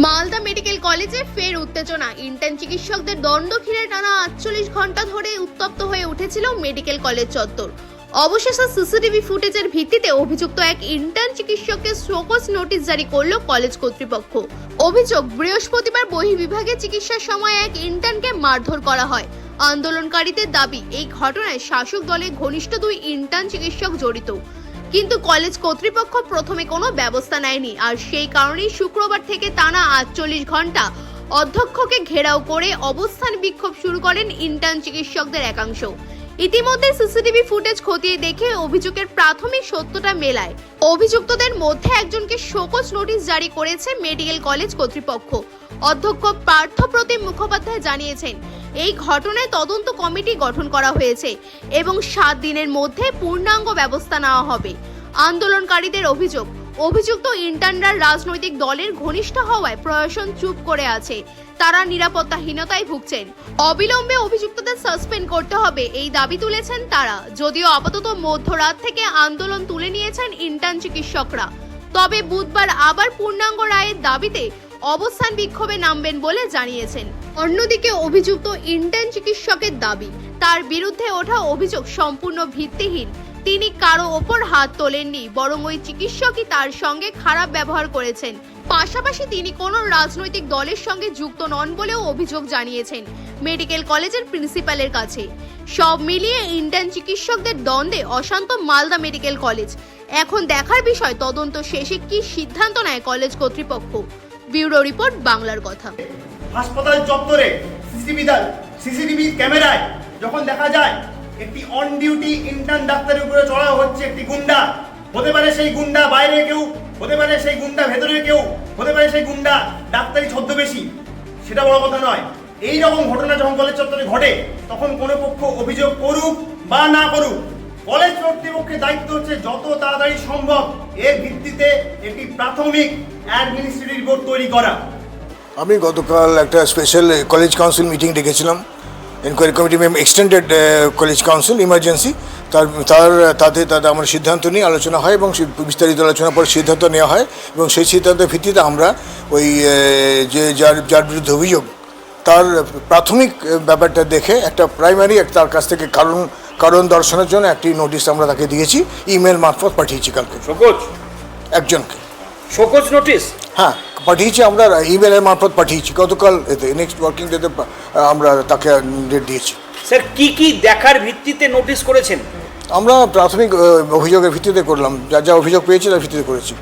Malda medical কলেজে ফের উত্তেজনা। ইন্টার্ন চিকিৎসকদের দণ্ড ঘিরে টানা আটচল্লিশ ঘণ্টা ধরে উত্তপ্ত হয়ে উঠেছিল মেডিকেল কলেজ চত্বর। অবশেষে সিসিটিভি ফুটেজের ভিত্তিতে অভিযুক্ত এক ইন্টার্ন চিকিৎসককে শোকজ নোটিশ জারি করল কলেজ কর্তৃপক্ষ। অভিযোগ, বৃহস্পতিবার বহির্বিভাগে চিকিৎসার সময় এক ইন্টার্নকে মারধর করা হয়। আন্দোলনকারীদের দাবি, এই ঘটনায় শাসক দলের ঘনিষ্ঠ দুই ইন্টার্ন চিকিৎসক জড়িত। কিন্তু কলেজ কর্তৃপক্ষ প্রথমে কোনো ব্যবস্থা নেয়নি। আর সেই কারণেই শুক্রবার থেকে টানা আটচল্লিশ ঘণ্টা অধ্যক্ষকে ঘেরাও করে অবস্থান বিক্ষোভ শুরু করেন ইন্টার্ন চিকিৎসকদের একাংশ। ইতিমধ্যে সিসিটিভি ফুটেজ খতিয়ে দেখে অভিযোগের প্রাথমিক সত্যটা মেলায়। অভিযুক্তদের মধ্যে একজনকে শোকজ নোটিশ জারি করেছে মেডিকেল কলেজ কর্তৃপক্ষ। অধ্যক্ষ পার্থপ্রতিম মুখোপাধ্যায় জানিয়েছেন, এই ঘটনায় তদন্ত কমিটি গঠন করা হয়েছে এবং সাত দিনের মধ্যে পূর্ণাঙ্গ ব্যবস্থা নেওয়া হবে। আন্দোলনকারীদের অভিযোগ, অভিযুক্ত ইন্টার্নরা রাজনৈতিক দলের ঘনিষ্ঠ হওয়ায় প্রশাসন চুপ করে আছে। তারা নিরাপত্তাহীনতায় ভুগছেন। অবিলম্বে অভিযুক্তদের সাসপেন্ড করতে হবে এই দাবি তুলেছেন তারা। যদিও আপাতত মধ্যরাত থেকে আন্দোলন তুলে নিয়েছেন ইন্টার্ন চিকিৎসকরা। তবে বুধবার আবার পূর্ণাঙ্গ রায়ের দাবিতে অবস্থান বিক্ষোভে নামবেন বলে জানিয়েছেন। অন্যদিকে অভিযুক্ত ইন্টার্ন চিকিৎসকের দাবি, তার বিরুদ্ধে ওঠা অভিযোগ সম্পূর্ণ ভিত্তিহীন। তিনি কারও ওপর হাত তোলেননি, বরং ওই চিকিৎসকই তার সঙ্গে খারাপ ব্যবহার করেছেন। পাশাপাশি তিনি কোনো রাজনৈতিক দলের সঙ্গে যুক্ত নন বলেও অভিযোগ জানিয়েছেন মেডিকেল কলেজের প্রিন্সিপালের কাছে। সব মিলিয়ে ইন্টার্ন চিকিৎসকদের দ্বন্দ্বে অশান্ত মালদা মেডিকেল কলেজ। এখন দেখার বিষয় তদন্ত শেষে কি সিদ্ধান্ত নেয় কলেজ কর্তৃপক্ষ। ব্যুরো রিপোর্ট বাংলার কথা। হাসপাতাল চত্বরে সিসিটিভি সিসিটিভি ক্যামেরায় যখন দেখা যায়, একটি অন ডিউটি ইন্টার্ন ডাক্তারের উপরে চড়াও হচ্ছে একটি গুন্ডা। হতে পারে সেই গুন্ডা বাইরে কেউ, হতে পারে সেই গুন্ডা ভেতরে কেউ, হতে পারে সেই গুন্ডা ডাক্তারি ছদ্মবেশী। সেটা বড় কথা নয়। এই রকম ঘটনা যখন কলেজ চত্বরে ঘটে, তখন কোনো পক্ষ অভিযোগ করুক বা না করুক কলেজ কর্তৃপক্ষের দায়িত্ব হচ্ছে যত তাড়াতাড়ি সম্ভব এর ভিত্তিতে একটি প্রাথমিক অ্যাডমিনিস্ট্রেটিভ রিপোর্ট তৈরি করা। আমি গতকাল একটা special college council meeting ডেকেছিলাম। Enquiry committee ma'am extended college council emergency তার তার, তাতে তাতে আমার সিদ্ধান্ত নিয়ে আলোচনা হয় এবং বিস্তারিত আলোচনার পর সিদ্ধান্ত নেওয়া হয় এবং সেই সিদ্ধান্তের ভিত্তিতে আমরা ওই যে, যার যার বিরুদ্ধে অভিযোগ, তার প্রাথমিক ব্যাপারটা দেখে একটা প্রাইমারি তার কাছ থেকে কারণ কারণ দর্শনের জন্য একটি নোটিশ আমরা তাকে দিয়েছি ইমেল মারফত পাঠিয়েছি কালকে। শোকজ? একজনকে। শোকজ নোটিস হ্যাঁ পাঠিয়েছি আমরা ইমেলের মারফত পাঠিয়েছি। গতকাল এতে নেক্সট ওয়ার্কিং ডেতে আমরা তাকে ডেট দিয়েছি। স্যার কি কি দেখার ভিত্তিতে নোটিশ করেছেন? আমরা প্রাথমিক অভিযোগের ভিত্তিতে করলাম। যা যা অভিযোগ পেয়েছি তার ভিত্তিতে করেছি।